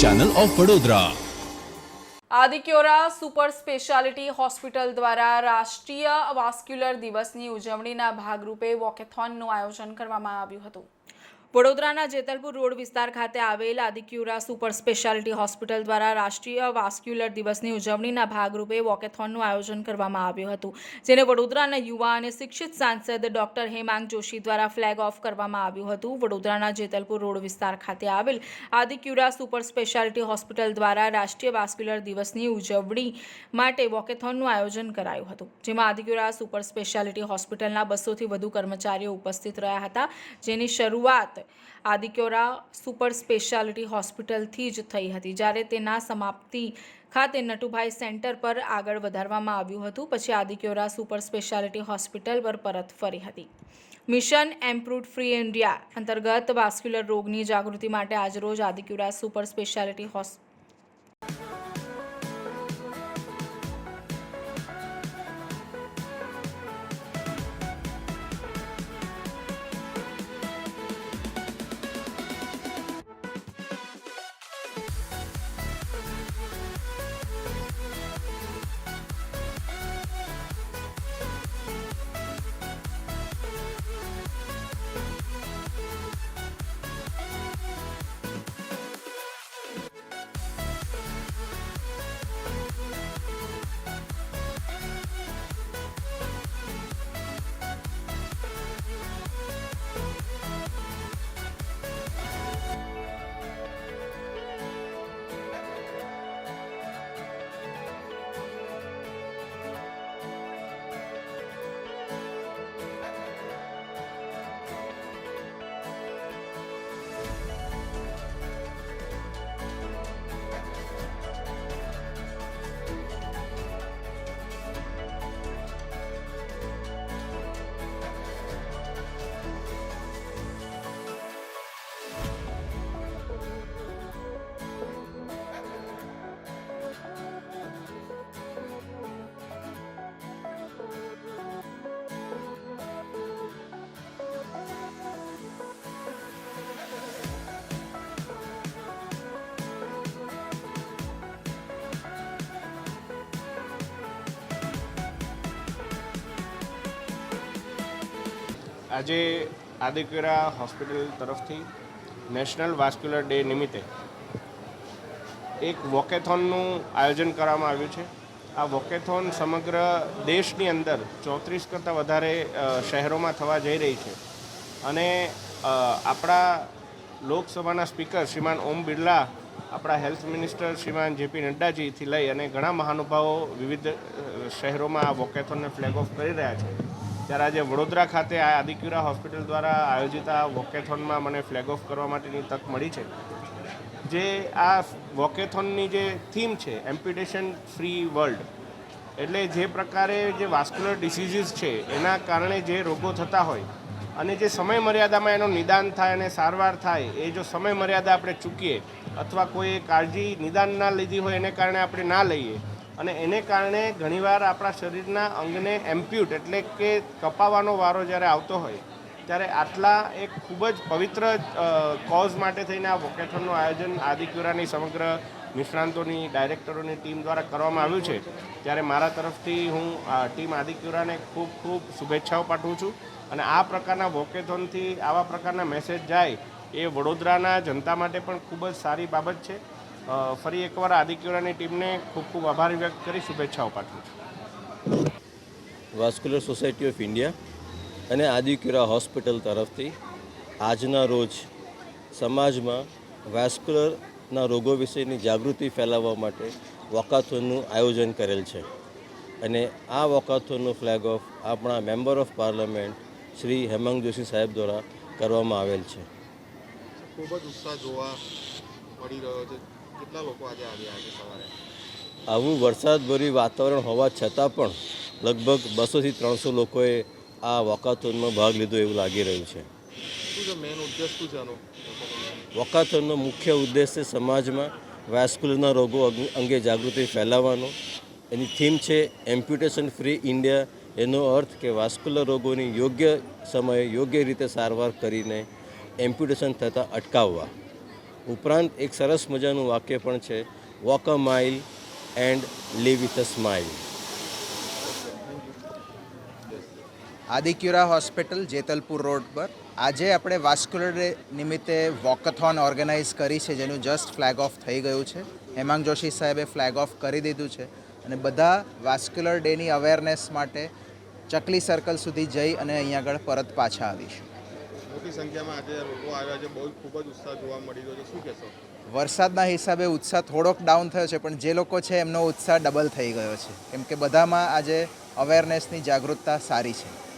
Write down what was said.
Channel of Vadodara Adicura super speciality hospital દ્વારા રાષ્ટ્રીય vascular દિવસની ઉજવણીના ભાગરૂપે વોકેથોનનું આયોજન કરવામાં આવ્યું હતું. વડોદરાના જેતલપુર રોડ વિસ્તાર ખાતે આવેલ આદિક્યુરા સુપર સ્પેશિયાલિટી હોસ્પિટલ દ્વારા રાષ્ટ્રીય વાસ્ક્યુલર દિવસની ઉજવણીના ભાગરૂપે વોકેથોનનું આયોજન કરવામાં આવ્યું હતું, જેને વડોદરાના યુવા અને શિક્ષિત સાંસદ ડોક્ટર હેમાંગ જોશી દ્વારા ફ્લેગ ઓફ કરવામાં આવ્યું હતું. વડોદરાના જેતલપુર રોડ વિસ્તાર ખાતે આવેલ આદિક્યુરા સુપર સ્પેશિયાલિટી હોસ્પિટલ દ્વારા રાષ્ટ્રીય વાસ્ક્યુલર દિવસની ઉજવણી માટે વોકેથોનનું આયોજન કરાયું હતું, જેમાં આદિક્યુરા સુપર સ્પેશિયાલિટી હોસ્પિટલના બસોથી વધુ કર્મચારીઓ ઉપસ્થિત રહ્યા હતા, જેની શરૂઆત આદિક્યોરા સુપર સ્પેશિયાલિટી હોસ્પિટલથી જ થઈ હતી, જ્યારે તેના સમાપ્તિ ખાતે નટુભાઈ સેન્ટર પર આગળ વધારવામાં આવ્યું હતું. પછી આદિક્યોરા સુપર સ્પેશિયાલિટી હોસ્પિટલ પર પરત ફરી હતી. મિશન એમ્પ્રુડ ફ્રી ઇન્ડિયા અંતર્ગત વાસ્ક્યુલર રોગની જાગૃતિ માટે આજરોજ આદિક્યુરા સુપર સ્પેશિયાલિટી હોસ્પિટલ આજે આદિક્યુરા હોસ્પિટલ તરફથી નેશનલ વાસ્ક્યુલર ડે નિમિત્તે એક વોકેથોનનું આયોજન કરવામાં આવ્યું છે. આ વોકેથોન સમગ્ર દેશની અંદર ચોત્રીસ કરતાં વધારે શહેરોમાં થવા જઈ રહી છે. અને આપણા લોકસભાના સ્પીકર શ્રીમાન ઓમ બિરલા, આપણા હેલ્થ મિનિસ્ટર શ્રીમાન જેપી નડ્ડાજીથી લઈ અને ઘણા મહાનુભાવો વિવિધ શહેરોમાં આ વોકેથોનને ફ્લેગ ઓફ કરી રહ્યા છે. ત્યારે આજે વડોદરા ખાતે આ આદિક્યુરા હોસ્પિટલ દ્વારા આયોજિત આ વોકેથોનમાં મને ફ્લેગ ઓફ કરવા માટેની તક મળી છે. જે આ વોકેથોનની જે થીમ છે, એમ્પ્યુટેશન ફ્રી વર્લ્ડ, એટલે જે પ્રકારે જે વાસ્ક્યુલર ડિસીઝીસ છે, એના કારણે જે રોગો થતા હોય અને જે સમય મર્યાદામાં એનું નિદાન થાય અને સારવાર થાય, એ જો સમય મર્યાદા આપણે ચૂકીએ અથવા કોઈ કાળજી નિદાન ના લીધી હોય એને કારણે આપણે ના લઈએ અને એને કારણે ઘણીવાર આપણા શરીરના અંગને એમ્પ્યુટ એટલે કે કપાવાનો વારો જ્યારે આવતો હોય, ત્યારે આટલા એક ખૂબ જ પવિત્ર કોઝ માટે થઈને આ વોકેથોનનું આયોજન આદિક્યુરાની સમગ્ર નિષ્ણાંતોની, ડાયરેક્ટરોની ટીમ દ્વારા કરવામાં આવ્યું છે. ત્યારે મારા તરફથી હું ટીમ આદિક્યુરાને ખૂબ ખૂબ શુભેચ્છાઓ પાઠવું છું. અને આ પ્રકારના વોકેથોનથી આવા પ્રકારના મેસેજ જાય એ વડોદરાના જનતા માટે પણ ખૂબ જ સારી બાબત છે. ફરી એકવાર આદિક્યુરાની ટીમને ખૂબ ખૂબ આભાર વ્યક્ત કરી શુભેચ્છાઓ પાઠવું છું. વાસ્ક્યુલર સોસાયટી ઓફ ઇન્ડિયા અને આદિક્યુરા હોસ્પિટલ તરફથી આજના રોજ સમાજમાં વાસ્ક્યુલરના રોગો વિશેની જાગૃતિ ફેલાવવા માટે વોકાથોનનું આયોજન કરેલ છે. અને આ વોકાથોનનો ફ્લેગ ઓફ આપણા member of parliament Shri Hemang Joshi સાહેબ દ્વારા કરવામાં આવેલ છે. ખૂબ જ ઉત્સાહ જોવા મળી રહ્યો છે. કેટલા લોકો આજે આવ્યા આજે સવારે? આવું વરસાદભરી વાતાવરણ હોવા છતાં પણ લગભગ બસોથી ત્રણસો લોકોએ આ વોકાથોનમાં ભાગ લીધો એવું લાગી રહ્યું છે. વોકાથોનનો મુખ્ય ઉદ્દેશ છે સમાજમાં વાસ્ક્યુલરના રોગો અંગ- અંગે જાગૃતિ ફેલાવવાનો. એની થીમ છે એમ્પ્યુટેશન ફ્રી ઇન્ડિયા. એનો અર્થ કે વાસ્ક્યુલર રોગોની યોગ્ય સમયે યોગ્ય રીતે સારવાર કરીને એમ્પ્યુટેશન થતાં અટકાવવા. ઉપરાંત એક સરસ મજાનું વાક્ય પણ છે walk a mile and live with a smile Adicura hospital, Jetalpur road પર. આજે આપણે વાસ્ક્યુલર ડે નિમિત્તે વોકથોન ઓર્ગેનાઇઝ કરી છે, જેનું જસ્ટ ફ્લેગ ઓફ થઈ ગયું છે. હેમાંગ જોશી સાહેબે ફ્લેગ ઓફ કરી દીધું છે અને બધા વાસ્ક્યુલર ડેની અવેરનેસ માટે ચકલી સર્કલ સુધી જઈ અને અહીંયા આગળ પરત પાછા આવીશું. મોટી સંખ્યામાં આજે લોકો આવ્યા છે. બહુ ખૂબ જ ઉત્સાહ જોવા મળી રહ્યો છે. શું કહેશો? વરસાદના હિસાબે ઉત્સાહ થોડોક ડાઉન થયો છે, પણ જે લોકો છે એમનો ઉત્સાહ ડબલ થઈ ગયો છે. કેમ કે બધામાં આજે અવેરનેસની જાગૃતતા સારી છે.